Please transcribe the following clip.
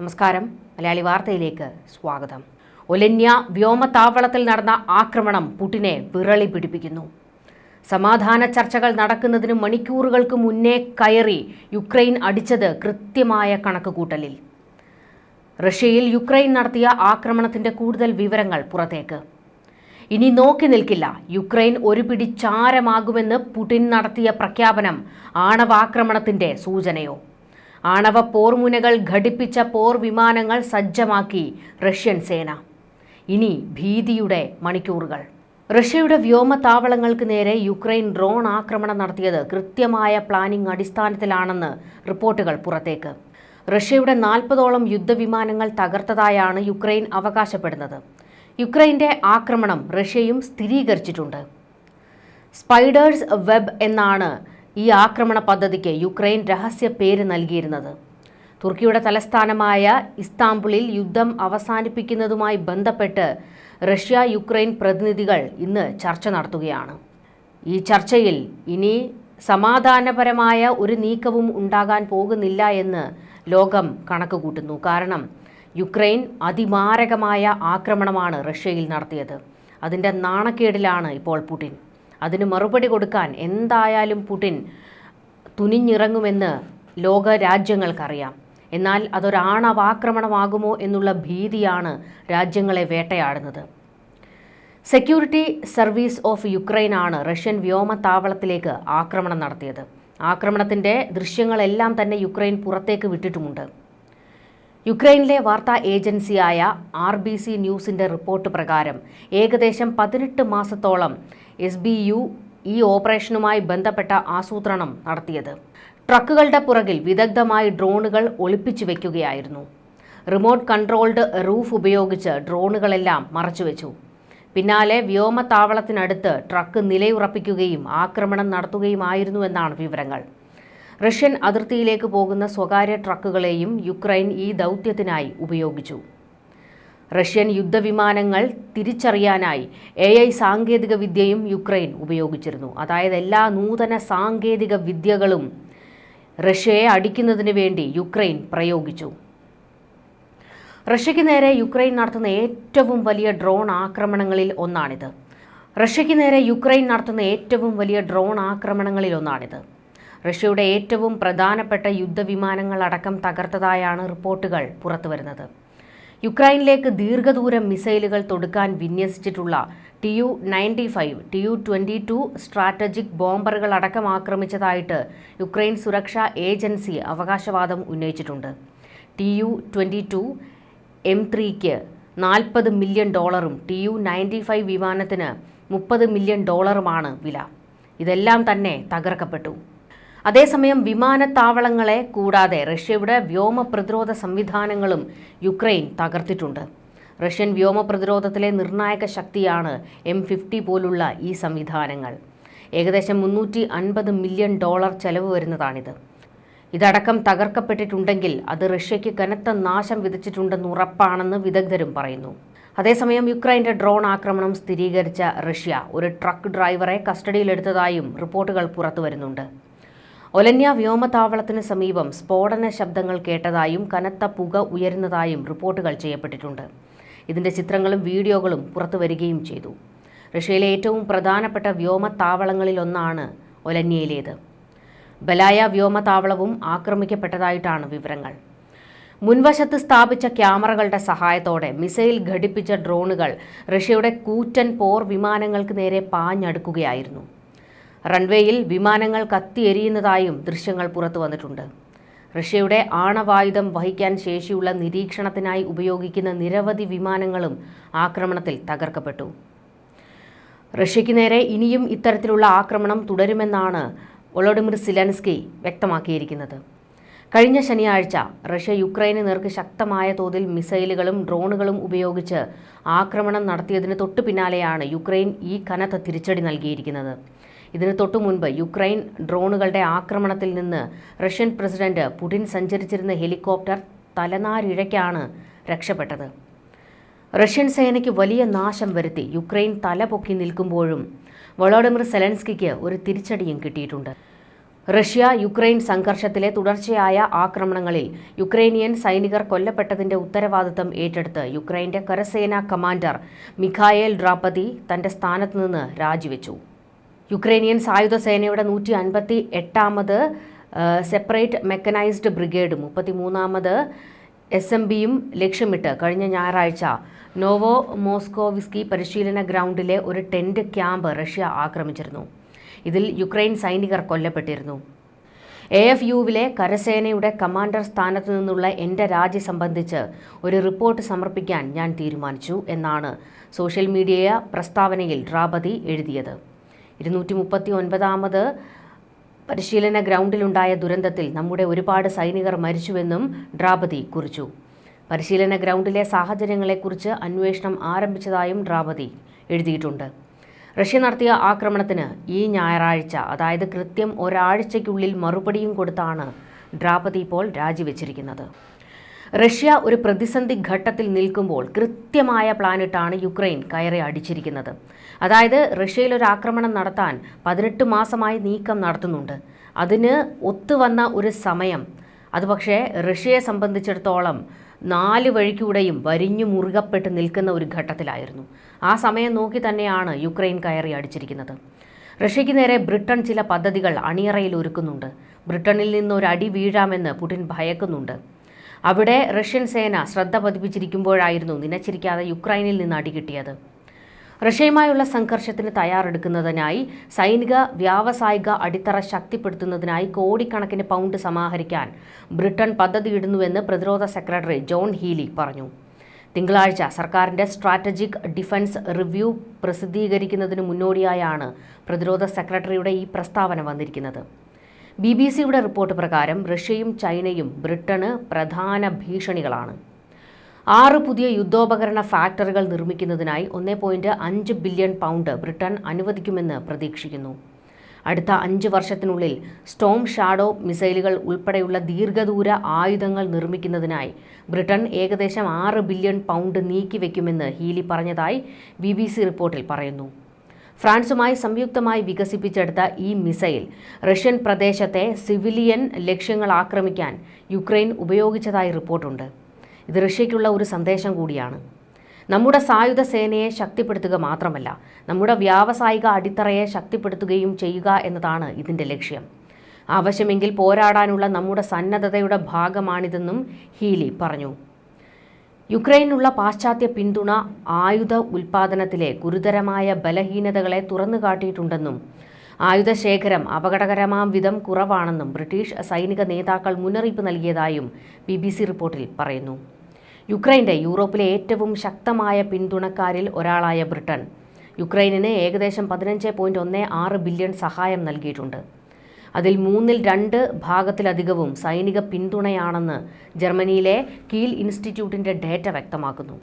നമസ്കാരം. മലയാളി വാർത്തയിലേക്ക് സ്വാഗതം. ഒലന്യ വ്യോമതാവളത്തിൽ നടന്ന ആക്രമണം പുടിനെ വിറളി പിടിപ്പിക്കുന്നു. സമാധാന ചർച്ചകൾ നടക്കുന്നതിന് മണിക്കൂറുകൾക്ക് മുന്നേ കയറി യുക്രൈൻ അടിച്ചത് കൃത്യമായ കണക്കുകൂട്ടലിൽ. റഷ്യയിൽ യുക്രൈൻ നടത്തിയ ആക്രമണത്തിന്റെ കൂടുതൽ വിവരങ്ങൾ പുറത്തേക്ക്. ഇനി നോക്കി നിൽക്കില്ല. യുക്രൈൻ ഒരു പിടി ചാരമാകുമെന്ന് പുടിൻ നടത്തിയ പ്രഖ്യാപനം ആണവാക്രമണത്തിന്റെ സൂചനയോ? ആണവ പോർമുനകൾ ഘടിപ്പിച്ച പോർ വിമാനങ്ങൾ സജ്ജമാക്കി റഷ്യൻ സേന. ഇനി ഭീതിയുടെ മണിക്കൂറുകൾ. റഷ്യയുടെ വ്യോമ താവളങ്ങൾക്ക് നേരെ യുക്രൈൻ ഡ്രോൺ ആക്രമണം നടത്തിയത് കൃത്യമായ പ്ലാനിംഗ് അടിസ്ഥാനത്തിലാണെന്ന് റിപ്പോർട്ടുകൾ പുറത്തേക്ക്. റഷ്യയുടെ നാൽപ്പതോളം യുദ്ധവിമാനങ്ങൾ തകർത്തതായാണ് യുക്രൈൻ അവകാശപ്പെടുന്നത്. യുക്രൈന്റെ ആക്രമണം റഷ്യയും സ്ഥിരീകരിച്ചിട്ടുണ്ട്. സ്പൈഡേഴ്സ് വെബ് എന്നാണ് ഈ ആക്രമണ പദ്ധതിക്ക് യുക്രൈൻ രഹസ്യ പേര് നൽകിയിരുന്നത്. തുർക്കിയുടെ തലസ്ഥാനമായ ഇസ്താംബുളിൽ യുദ്ധം അവസാനിപ്പിക്കുന്നതുമായി ബന്ധപ്പെട്ട് റഷ്യ യുക്രൈൻ പ്രതിനിധികൾ ഇന്ന് ചർച്ച നടത്തുകയാണ്. ഈ ചർച്ചയിൽ ഇനി സമാധാനപരമായ ഒരു നീക്കവും ഉണ്ടാകാൻ പോകുന്നില്ല എന്ന് ലോകം കണക്കുകൂട്ടുന്നു. കാരണം യുക്രൈൻ അതിമാരകമായ ആക്രമണമാണ് റഷ്യയിൽ നടത്തിയത്. അതിന്റെ നാണക്കേടിലാണ് ഇപ്പോൾ പുടിൻ. അതിന് മറുപടി കൊടുക്കാൻ എന്തായാലും പുടിൻ തുനിഞ്ഞിറങ്ങുമെന്ന് ലോക രാജ്യങ്ങൾക്കറിയാം എന്നാൽ അതൊരാണവാക്രമണമാകുമോ എന്നുള്ള ഭീതിയാണ് രാജ്യങ്ങളെ വേട്ടയാടുന്നത്. സെക്യൂരിറ്റി സർവീസ് ഓഫ് യുക്രൈനാണ് റഷ്യൻ വ്യോമതാവളത്തിലേക്ക് ആക്രമണം നടത്തിയത്. ആക്രമണത്തിന്റെ ദൃശ്യങ്ങളെല്ലാം തന്നെ യുക്രൈൻ പുറത്തേക്ക് വിട്ടിട്ടുമുണ്ട്. യുക്രൈനിലെ വാർത്താ ഏജൻസിയായ ആർ ബി സി ന്യൂസിന്റെ റിപ്പോർട്ട് പ്രകാരം ഏകദേശം പതിനെട്ട് മാസത്തോളം എസ് ബി യു ഈ ഓപ്പറേഷനുമായി ബന്ധപ്പെട്ട ആസൂത്രണം നടത്തിയത്. ട്രക്കുകളുടെ പുറകിൽ വിദഗ്ധമായി ഡ്രോണുകൾ ഒളിപ്പിച്ചു വയ്ക്കുകയായിരുന്നു റിമോട്ട് കൺട്രോൾഡ് റൂഫ് ഉപയോഗിച്ച് ഡ്രോണുകളെല്ലാം മറച്ചുവെച്ചു. പിന്നാലെ വ്യോമത്താവളത്തിനടുത്ത് ട്രക്ക് നിലയുറപ്പിക്കുകയും ആക്രമണം നടത്തുകയുമായിരുന്നുവെന്നാണ് വിവരങ്ങൾ. റഷ്യൻ അതിർത്തിയിലേക്ക് പോകുന്ന സ്വകാര്യ ട്രക്കുകളെയും യുക്രൈൻ ഈ ദൗത്യത്തിനായി ഉപയോഗിച്ചു. റഷ്യൻ യുദ്ധവിമാനങ്ങൾ തിരിച്ചറിയാനായി എ ഐ സാങ്കേതിക വിദ്യയും യുക്രൈൻ ഉപയോഗിച്ചിരുന്നു. അതായത് എല്ലാ നൂതന സാങ്കേതിക വിദ്യകളും റഷ്യയെ അടിക്കുന്നതിന് വേണ്ടി യുക്രൈൻ പ്രയോഗിച്ചു. റഷ്യയ്ക്ക് നേരെ യുക്രൈൻ നടത്തുന്ന ഏറ്റവും വലിയ ഡ്രോൺ ആക്രമണങ്ങളിൽ ഒന്നാണിത്. റഷ്യയ്ക്ക് നേരെ യുക്രൈൻ നടത്തുന്ന ഏറ്റവും വലിയ ഡ്രോൺ ആക്രമണങ്ങളിൽ ഒന്നാണിത്. റഷ്യയുടെ ഏറ്റവും പ്രധാനപ്പെട്ട യുദ്ധവിമാനങ്ങളടക്കം തകർത്തതായാണ് റിപ്പോർട്ടുകൾ പുറത്തുവരുന്നത്. യുക്രൈനിലേക്ക് ദീർഘദൂര മിസൈലുകൾ തൊടുക്കാൻ വിന്യസിച്ചിട്ടുള്ള T U ninety five T U twenty two strategic ബോംബറുകൾ അടക്കം ആക്രമിച്ചതായിട്ട് യുക്രൈൻ സുരക്ഷാ ഏജൻസി അവകാശവാദം ഉന്നയിച്ചിട്ടുണ്ട്. T U twenty two M ത്രീക്ക് നാൽപ്പത് മില്യൺ ഡോളറും ടി യു നയന്റി ഫൈവ് വിമാനത്തിന് മുപ്പത് മില്യൺ ഡോളറുമാണ് വില. ഇതെല്ലാം തന്നെ തകർക്കപ്പെട്ടു. അതേസമയം വിമാനത്താവളങ്ങളെ കൂടാതെ റഷ്യയുടെ വ്യോമ പ്രതിരോധ സംവിധാനങ്ങളും യുക്രൈൻ തകർത്തിട്ടുണ്ട്. റഷ്യൻ വ്യോമ പ്രതിരോധത്തിലെ നിർണായക ശക്തിയാണ് എം ഫിഫ്റ്റി പോലുള്ള ഈ സംവിധാനങ്ങൾ. ഏകദേശം മുന്നൂറ്റി അൻപത് മില്യൺ ഡോളർ ചെലവ് വരുന്നതാണിത്. ഇതടക്കം തകർക്കപ്പെട്ടിട്ടുണ്ടെങ്കിൽ അത് റഷ്യയ്ക്ക് കനത്ത നാശം വിതച്ചിട്ടുണ്ടെന്ന് ഉറപ്പാണെന്ന് വിദഗ്ധരും പറയുന്നു. അതേസമയം യുക്രൈന്റെ ഡ്രോൺ ആക്രമണം സ്ഥിരീകരിച്ച റഷ്യ ഒരു ട്രക്ക് ഡ്രൈവറെ കസ്റ്റഡിയിലെടുത്തതായും റിപ്പോർട്ടുകൾ പുറത്തുവരുന്നുണ്ട്. ഒലന്യ വ്യോമതാവളത്തിന് സമീപം സ്ഫോടന ശബ്ദങ്ങൾ കേട്ടതായും കനത്ത പുക ഉയരുന്നതായും റിപ്പോർട്ടുകൾ ചെയ്യപ്പെട്ടിട്ടുണ്ട്. ഇതിന്റെ ചിത്രങ്ങളും വീഡിയോകളും പുറത്തുവരികയും ചെയ്തു. റഷ്യയിലെ ഏറ്റവും പ്രധാനപ്പെട്ട വ്യോമത്താവളങ്ങളിലൊന്നാണ് ഒലന്യയിലേത്. ബലായ വ്യോമതാവളവും ആക്രമിക്കപ്പെട്ടതായിട്ടാണ് വിവരങ്ങൾ. മുൻവശത്ത് സ്ഥാപിച്ച ക്യാമറകളുടെ സഹായത്തോടെ മിസൈൽ ഘടിപ്പിച്ച ഡ്രോണുകൾ റഷ്യയുടെ കൂറ്റൻ പോർ വിമാനങ്ങൾക്ക് നേരെ പാഞ്ഞടുക്കുകയായിരുന്നു. റൺവേയിൽ വിമാനങ്ങൾ കത്തിയെരിയുന്നതായും ദൃശ്യങ്ങൾ പുറത്തു വന്നിട്ടുണ്ട്. റഷ്യയുടെ ആണവായുധം വഹിക്കാൻ ശേഷിയുള്ള നിരീക്ഷണത്തിനായി ഉപയോഗിക്കുന്ന നിരവധി വിമാനങ്ങളും ആക്രമണത്തിൽ തകർക്കപ്പെട്ടു. റഷ്യയ്ക്ക് നേരെ ഇനിയും ഇത്തരത്തിലുള്ള ആക്രമണം തുടരുമെന്നാണ് വൊളോഡിമിർ സിലൻസ്കി വ്യക്തമാക്കിയിരിക്കുന്നത്. കഴിഞ്ഞ ശനിയാഴ്ച റഷ്യ യുക്രൈന് നേർക്ക് ശക്തമായ തോതിൽ മിസൈലുകളും ഡ്രോണുകളും ഉപയോഗിച്ച് ആക്രമണം നടത്തിയതിന് തൊട്ടു പിന്നാലെയാണ് യുക്രൈൻ ഈ കനത്ത തിരിച്ചടി നൽകിയിരിക്കുന്നത്. ഇതിന് തൊട്ടു മുൻപ് യുക്രൈൻ ഡ്രോണുകളുടെ ആക്രമണത്തിൽ നിന്ന് റഷ്യൻ പ്രസിഡന്റ് പുടിൻ സഞ്ചരിച്ചിരുന്ന ഹെലികോപ്റ്റർ തലനാരിഴയ്ക്കാണ് രക്ഷപ്പെട്ടത്. റഷ്യൻ സേനയ്ക്ക് വലിയ നാശം വരുത്തി യുക്രൈൻ തല പൊക്കി നിൽക്കുമ്പോഴും വളോഡിമിർ സെലൻസ്കിക്ക് ഒരു തിരിച്ചടിയും കിട്ടിയിട്ടുണ്ട്. റഷ്യ യുക്രൈൻ സംഘർഷത്തിലെ തുടർച്ചയായ ആക്രമണങ്ങളിൽ യുക്രൈനിയൻ സൈനികർ കൊല്ലപ്പെട്ടതിന്റെ ഉത്തരവാദിത്തം ഏറ്റെടുത്ത് യുക്രൈന്റെ കരസേനാ കമാൻഡർ മിഖായേൽ ഡ്രാപ്പതി തന്റെ സ്ഥാനത്ത് നിന്ന് രാജിവെച്ചു. യുക്രൈനിയൻ സായുധ സേനയുടെ നൂറ്റി അൻപത്തി എട്ടാമത് സെപ്പറേറ്റ് മെക്കനൈസ്ഡ് ബ്രിഗേഡ് മുപ്പത്തിമൂന്നാമത് എസ് എം ബിയും ലക്ഷ്യമിട്ട് കഴിഞ്ഞ ഞായറാഴ്ച നോവോ മോസ്കോവിസ്കി പരിശീലന ഗ്രൗണ്ടിലെ ഒരു ടെന്റ് ക്യാമ്പ് റഷ്യ ആക്രമിച്ചിരുന്നു. ഇതിൽ യുക്രൈൻ സൈനികർ കൊല്ലപ്പെട്ടിരുന്നു. എ എഫ് യുവിലെ കരസേനയുടെ കമാൻഡർ സ്ഥാനത്തു നിന്നുള്ള എന്റെ രാജി സംബന്ധിച്ച് ഒരു റിപ്പോർട്ട് സമർപ്പിക്കാൻ ഞാൻ തീരുമാനിച്ചു എന്നാണ് സോഷ്യൽ മീഡിയ പ്രസ്താവനയിൽ ദ്രാപതി എഴുതിയത്. ഇരുന്നൂറ്റി മുപ്പത്തി ഒൻപതാമത് പരിശീലന ഗ്രൗണ്ടിലുണ്ടായ ദുരന്തത്തിൽ നമ്മുടെ ഒരുപാട് സൈനികർ മരിച്ചുവെന്നും ഡ്രാപതി കുറിച്ചു. പരിശീലന ഗ്രൗണ്ടിലെ സാഹചര്യങ്ങളെക്കുറിച്ച് അന്വേഷണം ആരംഭിച്ചതായും ഡ്രാപതി എഴുതിയിട്ടുണ്ട്. റഷ്യ നടത്തിയ ആക്രമണത്തിന് ഈ ഞായറാഴ്ച അതായത് കൃത്യം ഒരാഴ്ചയ്ക്കുള്ളിൽ മറുപടിയും കൊടുത്താണ് ഡ്രാപതി ഇപ്പോൾ രാജിവെച്ചിരിക്കുന്നത്. റഷ്യ ഒരു പ്രതിസന്ധി ഘട്ടത്തിൽ നിൽക്കുമ്പോൾ കൃത്യമായ പ്ലാനിട്ടാണ് യുക്രൈൻ കയറി അടിച്ചിരിക്കുന്നത്. അതായത് റഷ്യയിൽ ഒരു ആക്രമണം നടത്താൻ പതിനെട്ട് മാസമായി നീക്കം നടത്തുന്നുണ്ട്. അതിന് ഒത്തുവന്ന ഒരു സമയം. അത് പക്ഷേ റഷ്യയെ സംബന്ധിച്ചിടത്തോളം നാല് വഴിക്കൂടെയും വരിഞ്ഞു മുറുകപ്പെട്ട് നിൽക്കുന്ന ഒരു ഘട്ടത്തിലായിരുന്നു. ആ സമയം നോക്കി തന്നെയാണ് യുക്രൈൻ കയറി അടിച്ചിരിക്കുന്നത്. റഷ്യയ്ക്ക് നേരെ ബ്രിട്ടൻ ചില പദ്ധതികൾ അണിയറയിൽ ഒരുക്കുന്നുണ്ട്. ബ്രിട്ടനിൽ നിന്ന് ഒരു അടി വീഴാമെന്ന് പുടിൻ ഭയക്കുന്നുണ്ട്. അവിടെ റഷ്യൻ സേന ശ്രദ്ധ പതിപ്പിച്ചിരിക്കുമ്പോഴായിരുന്നു നിനച്ചിരിക്കാതെ യുക്രൈനിൽ നിന്ന് അടികിട്ടിയത്. റഷ്യയുമായുള്ള സംഘർഷത്തിന് തയ്യാറെടുക്കുന്നതിനായി സൈനിക വ്യാവസായിക അടിത്തറ ശക്തിപ്പെടുത്തുന്നതിനായി കോടിക്കണക്കിന് പൗണ്ട് സമാഹരിക്കാൻ ബ്രിട്ടൻ പദ്ധതിയിടുന്നുവെന്ന് പ്രതിരോധ സെക്രട്ടറി ജോൺ ഹീലി പറഞ്ഞു. തിങ്കളാഴ്ച സർക്കാരിന്റെ സ്ട്രാറ്റജിക് ഡിഫൻസ് റിവ്യൂ പ്രസിദ്ധീകരിക്കുന്നതിന് മുന്നോടിയായാണ് പ്രതിരോധ സെക്രട്ടറിയുടെ ഈ പ്രസ്താവന വന്നിരിക്കുന്നത്. ബി ബി സിയുടെ റിപ്പോർട്ട് പ്രകാരം റഷ്യയും ചൈനയും ബ്രിട്ടന് പ്രധാന ഭീഷണികളാണ്. ആറ് പുതിയ യുദ്ധോപകരണ ഫാക്ടറികൾ നിർമ്മിക്കുന്നതിനായി ഒന്നേ പോയിന്റ് അഞ്ച് ബില്യൺ പൗണ്ട് ബ്രിട്ടൻ അനുവദിക്കുമെന്ന് പ്രതീക്ഷിക്കുന്നു. അടുത്ത അഞ്ച് വർഷത്തിനുള്ളിൽ സ്റ്റോം ഷാഡോ മിസൈലുകൾ ഉൾപ്പെടെയുള്ള ദീർഘദൂര ആയുധങ്ങൾ നിർമ്മിക്കുന്നതിനായി ബ്രിട്ടൻ ഏകദേശം ആറ് ബില്യൺ പൗണ്ട് നീക്കിവെക്കുമെന്ന് ഹീലി പറഞ്ഞതായി ബി റിപ്പോർട്ടിൽ പറയുന്നു. ഫ്രാൻസുമായി സംയുക്തമായി വികസിപ്പിച്ചെടുത്ത ഈ മിസൈൽ റഷ്യൻ പ്രദേശത്തെ സിവിലിയൻ ലക്ഷ്യങ്ങൾ ആക്രമിക്കാൻ യുക്രൈൻ ഉപയോഗിച്ചതായി റിപ്പോർട്ടുണ്ട്. ഇത് റഷ്യയ്ക്കുള്ള ഒരു സന്ദേശം കൂടിയാണ്. നമ്മുടെ സായുധ സേനയെ ശക്തിപ്പെടുത്തുക മാത്രമല്ല നമ്മുടെ വ്യാവസായിക അടിത്തറയെ ശക്തിപ്പെടുത്തുകയും ചെയ്യുക എന്നതാണ് ഇതിന്റെ ലക്ഷ്യം. ആവശ്യമെങ്കിൽ പോരാടാനുള്ള നമ്മുടെ സന്നദ്ധതയുടെ ഭാഗമാണിതെന്നും ഹീലി പറഞ്ഞു. യുക്രൈനുള്ള പാശ്ചാത്യ പിന്തുണ ആയുധ ഉൽപാദനത്തിലെ ഗുരുതരമായ ബലഹീനതകളെ തുറന്നുകാട്ടിയിട്ടുണ്ടെന്നും ആയുധശേഖരം അപകടകരമാം വിധം കുറവാണെന്നും ബ്രിട്ടീഷ് സൈനിക നേതാക്കൾ മുന്നറിയിപ്പ് നൽകിയതായും ബി ബി സി റിപ്പോർട്ടിൽ പറയുന്നു. യുക്രൈന്റെ യൂറോപ്പിലെ ഏറ്റവും ശക്തമായ പിന്തുണക്കാരിൽ ഒരാളായ ബ്രിട്ടൻ. യുക്രൈനിന് ഏകദേശം പതിനഞ്ച് പോയിന്റ് ഒന്ന് ആറ് ബില്യൺ സഹായം നൽകിയിട്ടുണ്ട്. അതിൽ മൂന്നിൽ രണ്ട് ഭാഗത്തിലധികവും സൈനിക പിന്തുണയാണെന്ന് ജർമ്മനിയിലെ കീൽ ഇൻസ്റ്റിറ്റ്യൂട്ടിന്റെ ഡേറ്റ വ്യക്തമാക്കുന്നു.